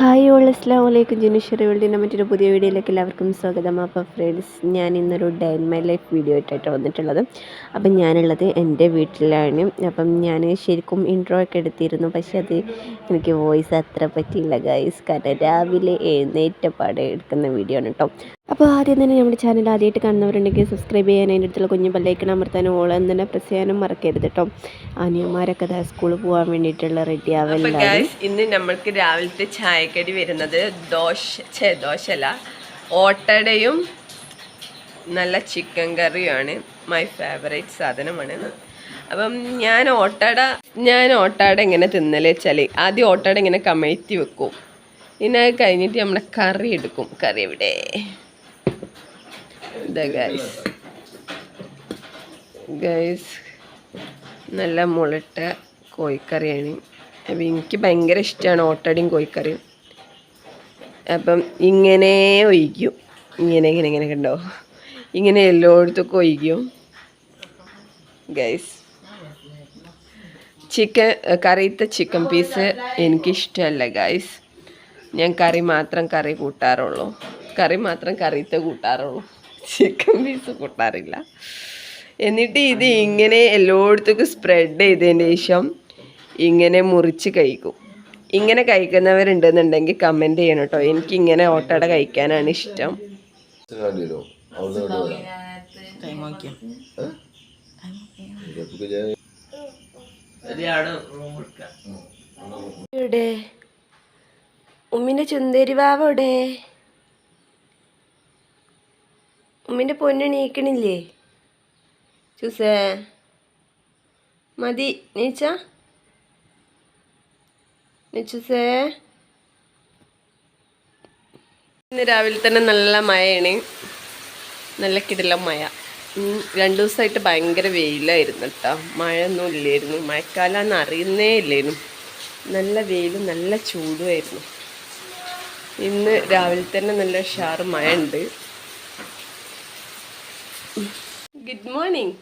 Hi all അസ്ലാം വലൈക്കും ജുനുഷറി വേൾഡിന്റെ മറ്റൊരു പുതിയ വീഡിയോയിലേക്ക് എല്ലാവർക്കും സ്വാഗതം. അപ്പോൾ ഫ്രണ്ട്സ് ഞാൻ ഇന്നൊരു day in my life video ആയിട്ടാണ് വന്നിട്ടുള്ളത്. അപ്പം ഞാനുള്ളത് എന്റെ വീട്ടിലാണ്. അപ്പം ഞാൻ ശരിക്കും ഇൻട്രോ ഒക്കെ എടുത്തിരുന്നു. പക്ഷേ അത് എനിക്ക് വോയിസ് അത്ര പറ്റിയില്ല ഗൈസ് കാരണം രാവിലെ എഴുന്നേറ്റ പാടെ എടുക്കുന്ന വീഡിയോ ആണ് കേട്ടോ അപ്പോൾ ആദ്യം തന്നെ നമ്മുടെ ചാനൽ ആദ്യമായിട്ട് കാണുന്നവരുണ്ടെങ്കിൽ സബ്സ്ക്രൈബ് ചെയ്യാൻ അതിന്റെ അടുത്തുള്ള കുഞ്ഞു ബെല്ലൈക്കൺ അമർത്താനും ഓളം തന്നെ പ്രസ് ചെയ്യാനും മറക്കരുത് കേട്ടോ. അനിയന്മാരൊക്കെ ദാ സ്കൂളിൽ പോകാൻ വേണ്ടിയിട്ടുള്ള റെഡി അപ്പൊ ഇന്ന് നമ്മൾക്ക് രാവിലത്തെ ചായക്കടി വരുന്നത് ദോശ ചേ ദോശല്ല ഓട്ടടയും നല്ല ചിക്കൻ കറിയുമാണ്. മൈ ഫേവറേറ്റ് സാധനമാണ്. അപ്പം ഞാൻ ഓട്ടട ഞാൻ ഓട്ടട എങ്ങനെ തിന്നലേ വെച്ചാൽ ആദ്യം ഓട്ടട ഇങ്ങനെ കമഴ്ത്തി വെക്കും. പിന്നെ അത് കഴിഞ്ഞിട്ട് നമ്മുടെ കറി എടുക്കും. കറി എവിടെ? ഇതാ ഗൈസ് ഗൈസ് നല്ല മുളട്ട കോഴിക്കറിയാണ്. അപ്പം എനിക്ക് ഭയങ്കര ഇഷ്ടമാണ് ഓട്ടടിയും കോഴിക്കറിയും. അപ്പം ഇങ്ങനെ ഒഴിക്കും. ഇങ്ങനെ ഇങ്ങനെ ഇങ്ങനെ കണ്ടോ? ഇങ്ങനെ എല്ലായിടത്തൊക്കെ ഒഴിക്കും. ഗൈസ് ചിക്കൻ കറിയത്തെ ചിക്കൻ പീസ് എനിക്കിഷ്ടമല്ല ഗൈസ് ഞാൻ കറി മാത്രം കറി കൂട്ടാറുള്ളൂ. കറി മാത്രം കറിയത്തെ കൂട്ടാറുള്ളൂ. Chicken piece കൂട്ടാറില്ല. എന്നിട്ട് ഇത് ഇങ്ങനെ എല്ലായിടത്തേക്കും സ്പ്രെഡ് ചെയ്തതിന് ശേഷം ഇങ്ങനെ മുറിച്ച് കഴിക്കും. ഇങ്ങനെ കഴിക്കുന്നവരുണ്ടെന്നുണ്ടെങ്കിൽ കമന്റ് ചെയ്യണം കേട്ടോ. എനിക്ക് ഇങ്ങനെ ഓട്ടട കഴിക്കാനാണ് ഇഷ്ടം. ഉമ്മിന്റെ ഉമ്മിന്റെ ചുന്തരി ഉമ്മിന്റെ പൊന്ന് നീക്കണില്ലേ ചൂസേ മതി. നീച്ച നീച്ചൂസേ ഇന്ന് രാവിലെ തന്നെ നല്ല മഴയാണ്. നല്ല കിടല മഴ. രണ്ടു ദിവസമായിട്ട് ഭയങ്കര വെയിലായിരുന്നു കേട്ടോ മഴയൊന്നും ഇല്ലായിരുന്നു. മഴക്കാലമെന്ന് അറിയുന്നേ ഇല്ലായിരുന്നു നല്ല വെയിലും നല്ല ചൂടുമായിരുന്നു ഇന്ന് രാവിലെ തന്നെ നല്ല ഉഷാറ് മഴ ഉണ്ട്. ഗുഡ് മോർണിംഗ്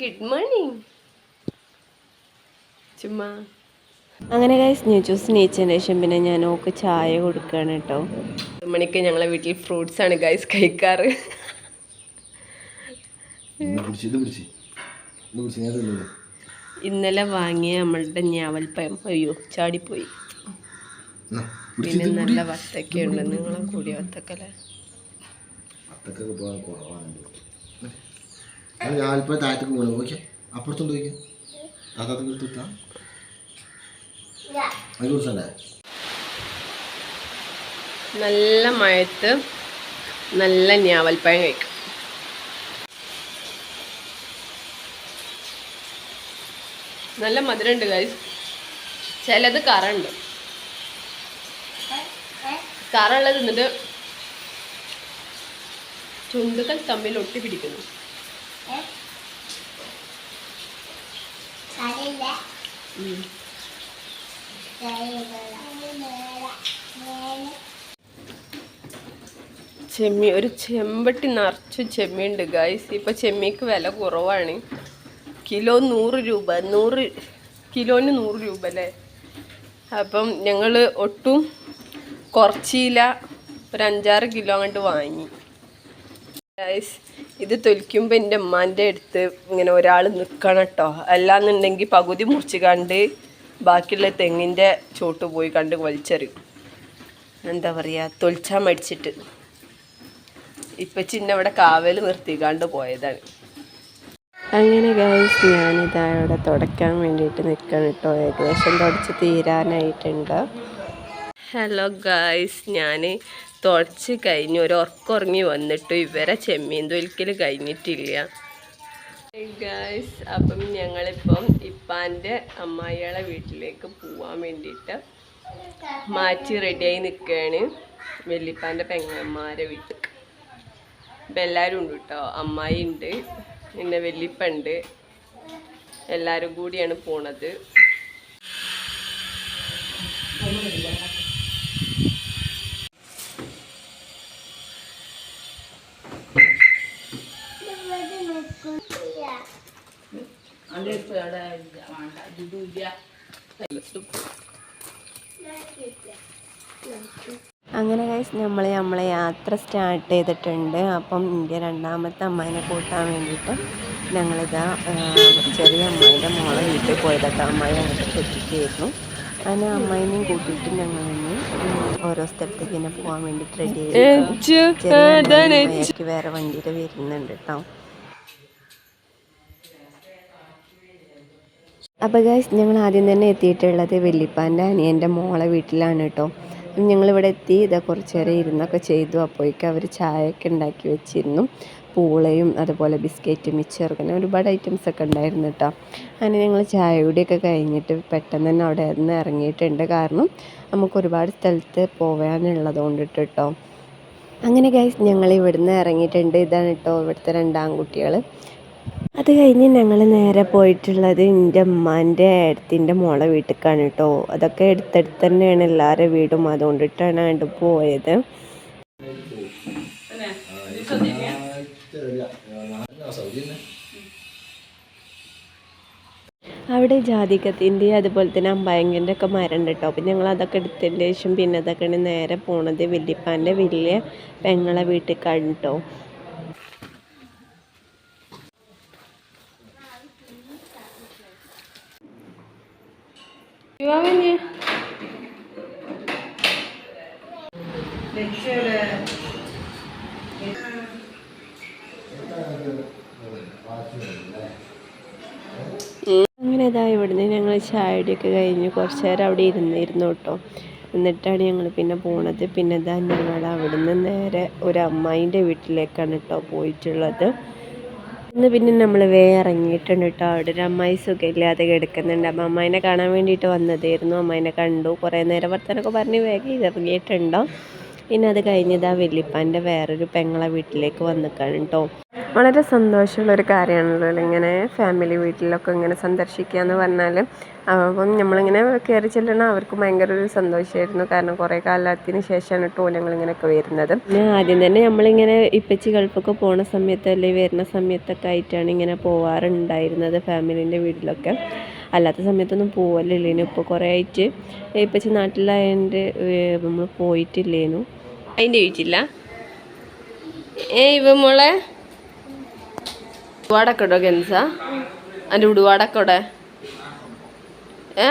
ഗുഡ് മോർണിംഗ് ചുമ്മാ. അങ്ങനെ ഗൈസ് ഞാൻ ജ്യൂസ് നീച്ചതിന് ശേഷം പിന്നെ ഞാൻ ഓക്ക് ചായ കൊടുക്കുകയാണ് കേട്ടോ. മണിക്ക് ഞങ്ങളെ വീട്ടിൽ ഫ്രൂട്ട്സ് ആണ് ഗൈസ് കഴിക്കാറ്. ഇന്നലെ വാങ്ങിയ നമ്മളുടെ ഞാവൽപ്പയം അയ്യോ ചാടിപ്പോയി. പിന്നെ നല്ല വത്തക്കയുണ്ട്. നിങ്ങളും നിങ്ങളെ കൂടിയ വത്തക്കല്ലേ? അത്തൊക്കെ പോകാൻ കുറവാണ് അത് ഞാനിപ്പോൾ താഴത്തേക്ക് പോകണം ഓക്കെ. അപ്പുറത്തോണ്ട് പോയിക്കാം താത്താത്ത എടുത്താ അത് കുറിച്ചണ്ടേ നല്ല മഴത്ത് നല്ല ഞാവൽപ്പഴം കഴിക്കും. നല്ല മധുരമുണ്ട് ഗൈസ് ചിലത് കറുണ്ട് കറുള്ളത് എന്നിട്ട് ചുണ്ടുകൾ തമ്മിൽ ഒട്ടിപ്പിടിക്കുന്നു. ചെമ്മി ഒരു ചെമ്പട്ടി നിറച്ച് ചെമ്മിയുണ്ട് ഗായ്സ് ഇപ്പൊ ചെമ്മിക്ക് വില കുറവാണ്. കിലോ നൂറ് രൂപ നൂറ് കിലോന് നൂറ് രൂപ അല്ലേ? അപ്പം ഞങ്ങൾ ഒട്ടും കുറച്ചില്ല. ഒരു അഞ്ചാറ് കിലോ അങ്ങോട്ട് വാങ്ങി. ഗൈസ് ഇത് തൊലിക്കുമ്പോൾ എന്റെ ഉമ്മാന്റെ അടുത്ത് ഇങ്ങനെ ഒരാൾ നിൽക്കണം കേട്ടോ അല്ലാന്നുണ്ടെങ്കിൽ പകുതി മുറിച്ച് കണ്ട് ബാക്കിയുള്ള തെങ്ങിന്റെ ചോട്ട് പോയി കണ്ട് വലിച്ചെറിയും. എന്താ പറയുക തൊലിച്ചാൽ മടിച്ചിട്ട്. ഇപ്പം ചിന്ന ഇവിടെ കാവൽ നിർത്തിക്കാണ്ട് പോയതാണ്. അങ്ങനെ ഗൈസ് ഞാനിതാ ഇവിടെ തുടയ്ക്കാൻ വേണ്ടിയിട്ട് നിൽക്കണം കേട്ടോ ഏകദേശം തുടച്ച് തീരാനായിട്ടുണ്ട്. ഹലോ ഗൈസ് ഞാൻ തുടച്ച് കഴിഞ്ഞ് ഒരു ഉറക്കുറങ്ങി വന്നിട്ട് ഇവരെ ചെമ്മീൻ തൊലിക്കൽ കഴിഞ്ഞിട്ടില്ല അപ്പം ഞങ്ങളിപ്പം ഇപ്പാന്റെ അമ്മായികളെ വീട്ടിലേക്ക് പോവാൻ വേണ്ടിയിട്ട് മാറ്റി റെഡിയായി നിൽക്കുകയാണ് വെല്ലിപ്പാന്റെ പെങ്ങന്മാരെ വീട്ടിൽ. ഇപ്പം എല്ലാവരും ഉണ്ട് കേട്ടോ അമ്മായി ഉണ്ട് പിന്നെ വെല്ലിപ്പുണ്ട് എല്ലാവരും കൂടിയാണ് പോണത്. അങ്ങനെ കഴിച്ച് നമ്മൾ നമ്മളെ യാത്ര സ്റ്റാർട്ട് ചെയ്തിട്ടുണ്ട്. അപ്പം ഇന്ത്യ രണ്ടാമത്തെ അമ്മായിനെ കൂട്ടാൻ വേണ്ടിയിട്ട് ഞങ്ങളിതാ ചെറിയ അമ്മായിന്റെ മോളെ വീട്ടിൽ പോയതൊക്കെ അമ്മായി അങ്ങോട്ട് എത്തിക്കായിരുന്നു അങ്ങനെ അമ്മായിനെയും കൂട്ടിയിട്ട് ഞങ്ങൾ ഓരോ സ്ഥലത്തേക്ക് ഇങ്ങനെ പോകാൻ വേണ്ടിയിട്ട് റെഡി ആയി വേറെ വണ്ടിയിൽ വരുന്നുണ്ട് കേട്ടോ അപ്പോൾ ഗൈസ് ഞങ്ങൾ ആദ്യം തന്നെ എത്തിയിട്ടുള്ളത് വെല്ലിപ്പാന്റെ അനിയന്റെ മോളെ വീട്ടിലാണ് കേട്ടോ ഞങ്ങളിവിടെ എത്തി ഇതാ കുറച്ച് നേരം ഇരുന്നൊക്കെ ചെയ്തു. അപ്പോഴേക്കും അവർ ചായയൊക്കെ ഉണ്ടാക്കി വെച്ചിരുന്നു. പൂളയും അതുപോലെ ബിസ്ക്കറ്റ് മിച്ചർ അങ്ങനെ ഒരുപാട് ഐറ്റംസ് ഒക്കെ ഉണ്ടായിരുന്നു കേട്ടോ അങ്ങനെ ഞങ്ങൾ ചായയുടെയൊക്കെ കഴിഞ്ഞിട്ട് പെട്ടെന്ന് തന്നെ അവിടെ നിന്ന് ഇറങ്ങിയിട്ടുണ്ട്. കാരണം നമുക്ക് ഒരുപാട് സ്ഥലത്ത് പോകാനുള്ളത് കൊണ്ടിട്ട് കേട്ടോ അങ്ങനെ ഗൈസ് ഞങ്ങൾ ഇവിടുന്ന് ഇറങ്ങിയിട്ടുണ്ട്. ഇതാണ് കേട്ടോ ഇവിടുത്തെ രണ്ടാൺകുട്ടികൾ അത് കഴിഞ്ഞ് ഞങ്ങൾ നേരെ പോയിട്ടുള്ളത് എന്റെ അമ്മാന്റെ ഏടത്തിന്റെ മോളെ വീട്ടിലേക്കാണ് കേട്ടോ അതൊക്കെ അടുത്തടുത്ത് തന്നെയാണ് എല്ലാവരുടെ വീടും അതുകൊണ്ടിട്ടാണ് അങ്ങോട്ട് പോയത്. അവിടെ ജാതികത്തിന്റെ അതുപോലെ തന്നെ അമ്പായങ്കന്റെ ഒക്കെ മരം കേട്ടോ അപ്പം ഞങ്ങൾ അതൊക്കെ എടുത്തതിന് ശേഷം പിന്നെ അതൊക്കെയാണ് നേരെ പോണത് വല്യപ്പാന്റെ വലിയ പെങ്ങളെ വീട്ടിലേക്കാണ് കേട്ടോ അങ്ങനെ ഇതാ ഇവിടുന്ന് ഞങ്ങൾ ചായടിയൊക്കെ കഴിഞ്ഞ് കുറച്ച് നേരം അവിടെ ഇരുന്നിരുന്നു കേട്ടോ. എന്നിട്ടാണ് ഞങ്ങൾ പിന്നെ പോണത്. പിന്നെ ഇതാ ഞങ്ങൾ അവിടുന്ന് നേരെ ഒരു അമ്മായിന്റെ വീട്ടിലേക്കാണ് കേട്ടോ പോയിട്ടുള്ളത്. ഇന്ന് പിന്നെ നമ്മൾ വേ ഇറങ്ങിയിട്ടുണ്ട് കേട്ടോ അവിടെ ഒരു അമ്മായി സുഖമില്ലാതെ കിടക്കുന്നുണ്ട്. അപ്പം അമ്മായിനെ കാണാൻ വേണ്ടിയിട്ട് വന്നതായിരുന്നു. അമ്മായിനെ കണ്ടു. കുറേ നേരം വർത്തനൊക്കെ പറഞ്ഞ് വേഗം ഇറങ്ങിയിട്ടുണ്ടോ. പിന്നെ അത് കഴിഞ്ഞതാ വല്യപ്പാന്റെ വേറൊരു പെങ്ങളെ വീട്ടിലേക്ക് വന്നിക്കാണ് കേട്ടോ വളരെ സന്തോഷമുള്ളൊരു കാര്യമാണല്ലോ അല്ലേ ഇങ്ങനെ ഫാമിലി വീട്ടിലൊക്കെ ഇങ്ങനെ സന്ദർശിക്കുക എന്ന് പറഞ്ഞാൽ അപ്പം നമ്മളിങ്ങനെ കയറി ചെല്ലണം അവർക്ക് ഭയങ്കര ഒരു സന്തോഷമായിരുന്നു. കാരണം കുറേ കാലത്തിന് ശേഷമാണ് കേട്ടോ ഞങ്ങളിങ്ങനെയൊക്കെ വരുന്നത്. പിന്നെ ആദ്യം തന്നെ നമ്മളിങ്ങനെ ഇപ്പച്ചി ഗൾഫൊക്കെ പോണ സമയത്ത് അല്ലെങ്കിൽ വരുന്ന സമയത്തൊക്കെ ആയിട്ടാണ് ഇങ്ങനെ പോവാറുണ്ടായിരുന്നത് ഫാമിലീന്റെ വീട്ടിലൊക്കെ. അല്ലാത്ത സമയത്തൊന്നും പോവലില്ലേനു ഇപ്പോൾ കുറേ ആയിട്ട് ഇപ്പച്ചി നാട്ടിലായതുകൊണ്ട് നമ്മൾ പോയിട്ടില്ലേനു. അതിന്റെ ചോദിച്ചില്ല ഏ ഇവ മോളെ. ഉടുവാടൊക്കെ ഇടോ ഗൻസ? എന്റെ ഉടുവാടൊക്കെ ഇവിടെ ഏ?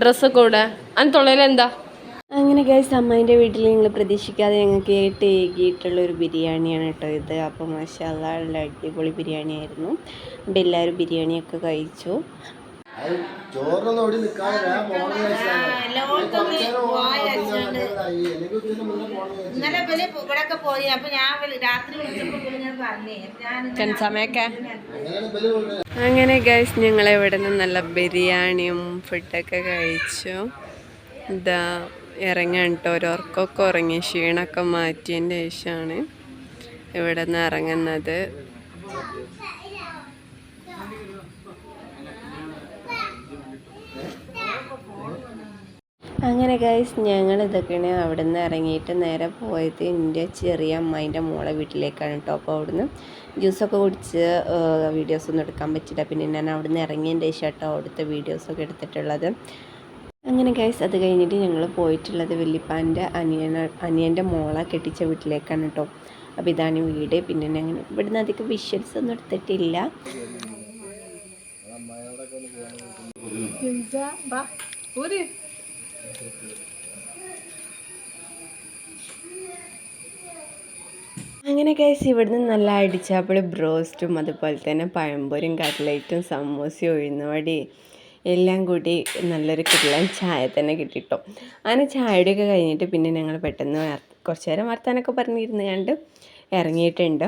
ഡ്രസ്സൊക്കെ ഇവിടെ അതിന് തൊള്ളയിൽ എന്താ? അങ്ങനെ ഗൈസ് അമ്മേന്റെ വീട്ടിൽ നിങ്ങൾ പ്രതീക്ഷിക്കാതെ ഞങ്ങൾക്ക് ഏട്ട് ഏകിയിട്ടുള്ള ഒരു ബിരിയാണിയാണ് കേട്ടോ ഇത്. അപ്പം മഷാല നല്ല അടിപൊളി ബിരിയാണി ആയിരുന്നു. അപ്പം എല്ലാവരും ബിരിയാണിയൊക്കെ കഴിച്ചു. ചോറിനൊന്നും ഓടി നിൽക്കാതെ വേഗം ഇന്നലെ ഇവൽ ഇവിടൊക്കെ പോയി. അപ്പൊ ഞാൻ രാത്രി വിളിച്ചപ്പോ ഞാൻ പറഞ്ഞേ. ഞാൻ സമയൊക്കെ. അങ്ങനെ ഗൈസ് ഞങ്ങൾ ഇവിടെ നിന്ന് നല്ല ബിരിയാണിയും ഫുഡൊക്കെ കഴിച്ചു. ഇതാ ഇറങ്ങാൻ കേട്ടോ ഓരോർക്കൊക്കെ ഉറങ്ങി. ക്ഷീണമൊക്കെ മാറ്റിയതിന്റെ ശേഷമാണ് ഇവിടെ നിന്ന് ഇറങ്ങുന്നത്. അങ്ങനെ ഗൈസ് ഞങ്ങൾ ഇതൊക്കെയാണ് അവിടെ നിന്ന് ഇറങ്ങിയിട്ട് നേരെ പോയത്. എന്റെ ചെറിയ അമ്മായിന്റെ മോളെ വീട്ടിലേക്കാണ് കേട്ടോ അപ്പോൾ അവിടുന്ന് ജ്യൂസൊക്കെ കുടിച്ച് വീഡിയോസ് ഒന്നും എടുക്കാൻ പറ്റില്ല പിന്നെ ഞാൻ അവിടെ നിന്ന് ഇറങ്ങിയതിന്റെ ശേഷം അവിടുത്തെ വീഡിയോസൊക്കെ എടുത്തിട്ടുള്ളത്. അങ്ങനെ ഗൈസ് അത് കഴിഞ്ഞിട്ട് ഞങ്ങൾ പോയിട്ടുള്ളത് വെല്ലിപ്പാന്റെ അനിയൻ അനിയന്റെ മോളെ കെട്ടിച്ച വീട്ടിലേക്കാണ് കേട്ടോ അപ്പോൾ ഇതാണ് വീട്. പിന്നെ ഞങ്ങൾ ഇവിടുന്ന് അധികം വിഷ്വൽസ് ഒന്നും എടുത്തിട്ടില്ല. അങ്ങനെ കേസ് ഇവിടുന്ന് നല്ല അടിച്ചാപ്പിളി ബ്രോസ്റ്റും അതുപോലെ തന്നെ പഴംപൊരിയും കട്ട്ലേറ്റും സമൂസയും ഉഴുന്നുവടി എല്ലാം കൂടി നല്ലൊരു കിടലൻ ചായ തന്നെ കിട്ടിട്ടോ. അങ്ങനെ ചായയുടെയൊക്കെ കഴിഞ്ഞിട്ട് പിന്നെ ഞങ്ങൾ പെട്ടെന്ന് കുറച്ച് നേരം വർത്താനൊക്കെ പറഞ്ഞിരുന്ന് കണ്ട് ഇറങ്ങിയിട്ടുണ്ട്.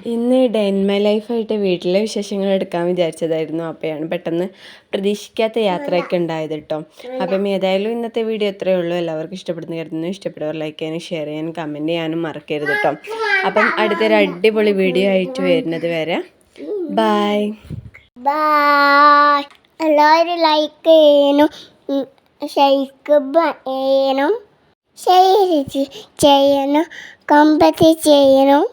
ഇന്ന് ഡേ മൈ ലൈഫായിട്ട് വീട്ടിലെ വിശേഷങ്ങൾ എടുക്കാൻ വിചാരിച്ചതായിരുന്നു അപ്പോഴാണ് പെട്ടെന്ന് പ്രതീക്ഷിക്കാത്ത യാത്രയൊക്കെ ഉണ്ടായത് കേട്ടോ അപ്പം ഏതായാലും ഇന്നത്തെ വീഡിയോ ഇത്രയേ ഉള്ളൂ. എല്ലാവർക്കും ഇഷ്ടപ്പെടുന്ന കരുതുന്നു. ഇഷ്ടപ്പെട്ടവർ ലൈക്ക് ചെയ്യാനും ഷെയർ ചെയ്യാനും കമന്റ് ചെയ്യാനും മറക്കരുത് കേട്ടോ അപ്പം അടുത്തൊരു അടിപൊളി വീഡിയോ ആയിട്ട് വരുന്നത് വരെ. ബായ് ബായ് എല്ലാവരും ലൈക്ക് ചെയ്യണം ചെയ്യണം ചെയ്യണം